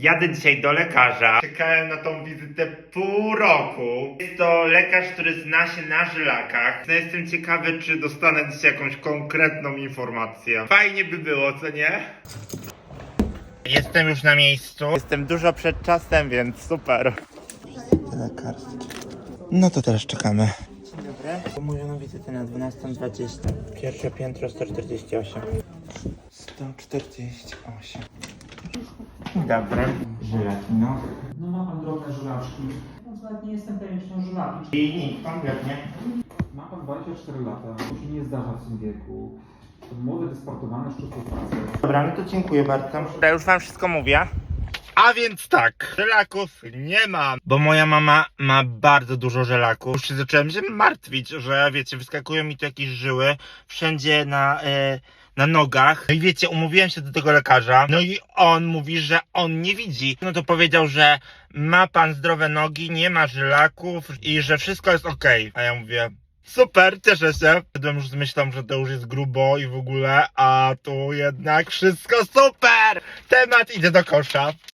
Jadę dzisiaj do lekarza. Czekałem na tą wizytę pół roku. Jest to lekarz, który zna się na żylakach. No jestem ciekawy, czy dostanę dzisiaj jakąś konkretną informację. Fajnie by było, co nie? Jestem już na miejscu. Jestem dużo przed czasem, więc super. Lekarstwo. No to teraz czekamy. Dzień dobry. Umówiono wizytę na 12.20. Pierwsze piętro 148. 148. Dzień dobry. Żylaki, no. No ma pan drobne żuraczki. No nawet nie jestem pewien, czy są żuraki. I nic, kompletnie. Ma pan 24 lata, to się nie zdarza w tym wieku. To młody, wysportowany, szczupły facet. Dobra, no to dziękuję bardzo. Ja już wam wszystko mówię. A więc tak, żelaków nie mam, bo moja mama ma bardzo dużo żelaków. Już się zacząłem się martwić, że wiecie, wyskakują mi tu jakieś żyły wszędzie na, e, na nogach. No i wiecie, umówiłem się do tego lekarza, no i on mówi, że on nie widzi. No to powiedział, że ma pan zdrowe nogi, nie ma żelaków i że wszystko jest okej. A ja mówię, Super, cieszę się. Byłem już z że to już jest grubo i w ogóle, a tu jednak wszystko super! Temat idzie do kosza.